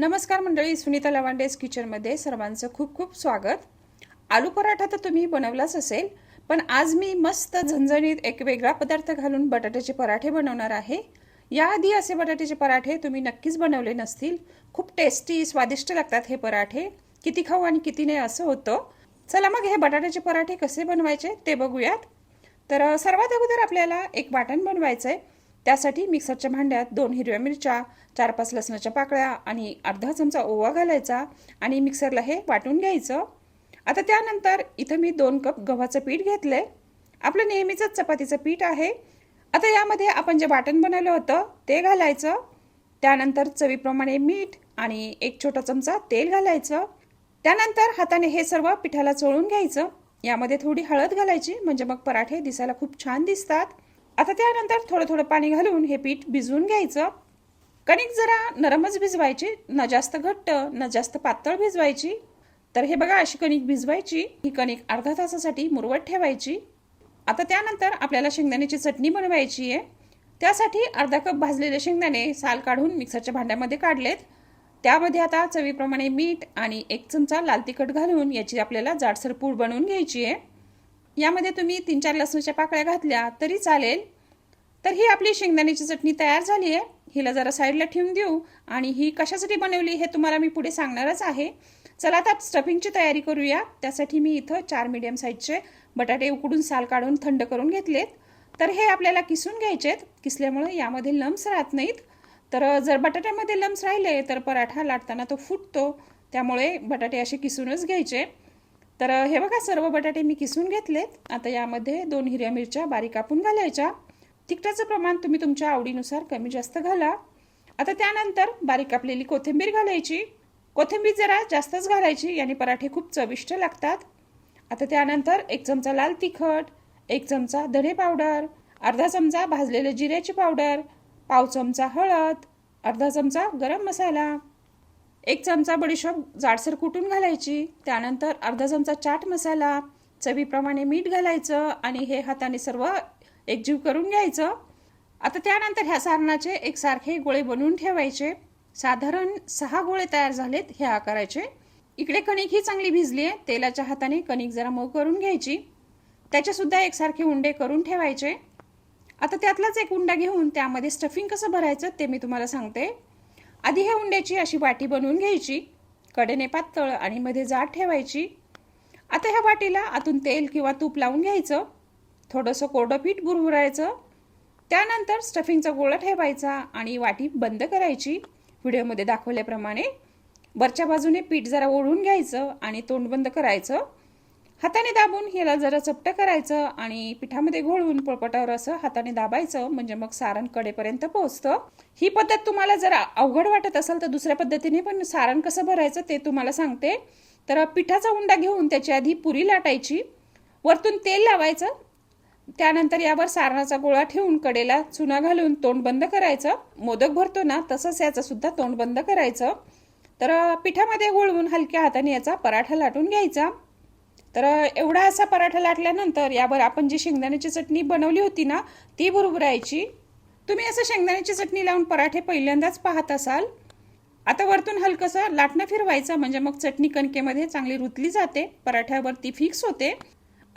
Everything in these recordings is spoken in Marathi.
नमस्कार मंडळी सुनीता लवांडेज किचनमध्ये सर्वांचं खूप खूप स्वागत. आलू पराठा तर तुम्ही बनवलाच असेल पण आज मी मस्त झणझणीत एक वेगळा पदार्थ घालून बटाट्याचे पराठे बनवणार आहे. याआधी असे बटाट्याचे पराठे तुम्ही नक्कीच बनवले नसतील. खूप टेस्टी स्वादिष्ट लागतात हे पराठे. किती खाऊ आणि किती नाही असं होतं. चला मग हे बटाट्याचे पराठे कसे बनवायचे ते बघूयात. तर सर्वात अगोदर आपल्याला एक वाटण बनवायचं आहे त्यासाठी मिक्सरच्या भांड्यात दोन हिरव्या मिरच्या चार पाच लसणाच्या पाकळ्या आणि अर्धा चमचा ओवा घालायचा आणि मिक्सरला हे वाटून घ्यायचं. आता त्यानंतर इथं मी दोन कप गव्हाचं पीठ घेतलंय. आपलं नेहमीचंच चपातीचं पीठ आहे. आता यामध्ये आपण जे वाटण बनवलं होतं ते घालायचं. त्यानंतर चवीप्रमाणे मीठ आणि एक छोटा चमचा तेल घालायचं. त्यानंतर हाताने हे सर्व पिठाला चोळून घ्यायचं. यामध्ये थोडी हळद घालायची म्हणजे मग पराठे दिसायला खूप छान दिसतात. आता त्यानंतर थोडं थोडं पाणी घालून हे पीठ भिजवून घ्यायचं. कणिक जरा नरमच भिजवायची न जास्त घट्ट न जास्त पातळ भिजवायची. तर हे बघा अशी कणिक भिजवायची. ही कणिक अर्धा तासासाठी मुरवत ठेवायची. आता त्यानंतर आपल्याला शेंगदाण्याची चटणी बनवायची आहे. त्यासाठी अर्धा कप भाजलेले शेंगदाणे साल काढून मिक्सरच्या भांड्यामध्ये काढलेत. त्यामध्ये आता चवीप्रमाणे मीठ आणि एक चमचा लाल तिखट घालून याची आपल्याला जाडसर पूड बनवून घ्यायची आहे. यामध्ये तुम्ही तीन चार लसणाच्या पाकळ्या घातल्या तरी चालेल. तर ही आपली शेंगदाण्याची चटणी तयार झाली आहे. हिला जरा साईडला ठेवून देऊ आणि ही कशासाठी बनवली हे तुम्हाला मी पुढे सांगणारच आहे. चला आता स्टफिंगची तयारी करूया. त्यासाठी मी इथं चार मीडियम साईजचे बटाटे उकडून साल काढून थंड करून घेतलेत. तर हे आपल्याला किसून घ्यायचेत. किसल्यामुळे यामध्ये लम्स राहत नाहीत. तर जर बटाट्यामध्ये लम्स राहिले तर पराठा लाटताना तो फुटतो. त्यामुळे बटाटे असे किसूनच घ्यायचे. तर हे बघा सर्व बटाटे मी किसून घेतलेत. आता यामध्ये दोन हिरव्या मिरच्या बारीक कापून घालायच्या. तिखटाचं प्रमाण तुम्ही तुमच्या आवडीनुसार कमी जास्त घाला. आता त्यानंतर बारीक कापलेली कोथिंबीर घालायची. कोथिंबीर जरा जास्तच घालायची याने पराठे खूप चविष्ट लागतात. आता त्यानंतर एक चमचा लाल तिखट एक चमचा धणे पावडर अर्धा चमचा भाजलेले जिऱ्याची पावडर पाव चमचा हळद अर्धा चमचा गरम मसाला एक चमचा बडीशोप जाडसर कुटून घालायची. त्यानंतर अर्धा चमचा चाट मसाला चवीप्रमाणे मीठ घालायचं आणि हे हाताने सर्व एकजीव करून घ्यायचं. आता त्यानंतर ह्या सारणाचे एकसारखे गोळे बनवून ठेवायचे. साधारण सहा गोळे तयार झालेत हे आकाराचे. इकडे कणिक ही चांगली भिजली आहे. तेलाच्या हाताने कणिक जरा मऊ करून घ्यायची. त्याच्यासुद्धा एकसारखे उंडे करून ठेवायचे. आता त्यातलाच एक उंडा घेऊन त्यामध्ये स्टफिंग कसं भरायचं ते मी तुम्हाला सांगते. आधी ह्या उंड्याची अशी वाटी बनवून घ्यायची. कडेने पातळ आणि मध्ये जाड ठेवायची. आता ह्या वाटीला आतून तेल किंवा तूप लावून घ्यायचं. थोडंसं कोरडं पीठ बुरबुरायचं. त्यानंतर स्टफिंगचा गोळा ठेवायचा आणि वाटी बंद करायची. व्हिडिओमध्ये दाखवल्याप्रमाणे वरच्या बाजूने पीठ जरा ओढून घ्यायचं आणि तोंड बंद करायचं. हाताने दाबून ह्याला जरा चपटं करायचं आणि पिठामध्ये घोळून पोळपटावर असं हाताने दाबायचं म्हणजे मग सारण कडेपर्यंत पोहोचतं. ही पद्धत तुम्हाला जर अवघड वाटत असेल तर दुसऱ्या पद्धतीने पण सारण कसं भरायचं ते तुम्हाला सांगते. तर पिठाचा उंडा घेऊन त्याची आधी पुरी लाटायची. वरतून तेल लावायचं. त्यानंतर यावर सारणाचा गोळा ठेवून कडेला चुना घालून तोंड बंद करायचं. मोदक भरतो ना तसंच याचं सुद्धा तोंड बंद करायचं. तर पिठामध्ये गोळवून हलक्या हाताने याचा पराठा लाटून घ्यायचा. तर एवढा असा पराठा लाटल्यानंतर यावर आपण जी शेंगदाण्याची चटणी बनवली होती ना ती बुरबुरायची. तुम्ही असं शेंगदाण्याची चटणी लावून पराठे पहिल्यांदाच पाहत असाल. आता वरतून हलकंसं लाटणं फिरवायचं म्हणजे मग चटणी कणकेमध्ये चांगली रुतली जाते पराठ्यावरती फिक्स होते.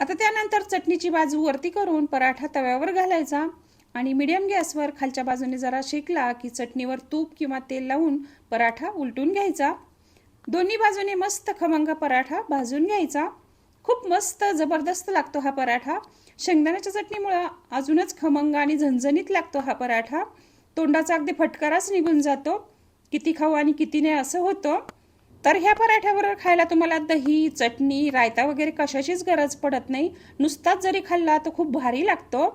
आता त्यानंतर चटणीची बाजू वरती करून पराठा तव्यावर घालायचा आणि मिडियम गॅसवर खालच्या बाजूने जरा शेकला की चटणीवर तूप किंवा तेल लावून पराठा उलटून घ्यायचा. दोन्ही बाजूने मस्त खमंग पराठा भाजून घ्यायचा. खूप मस्त जबरदस्त लागतो हा पराठा. शेंगदाण्याच्या चटणीमुळं अजूनच खमंग आणि झणझणीत लागतो हा पराठा. तोंडाचा अगदी फटकाराच निघून जातो. किती खाऊ आणि किती नाही असं होतं. तर ह्या पराठ्याबरोबर खायला तुम्हाला दही चटणी रायता वगैरे कशाचीच गरज पडत नाही. नुसताच जरी खाल्ला तर खूप भारी लागतो.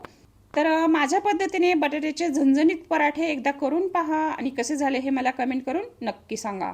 तर माझ्या पद्धतीने बटाट्याचे झणझणीत पराठे एकदा करून पहा आणि कसे झाले हे मला कमेंट करून नक्की सांगा.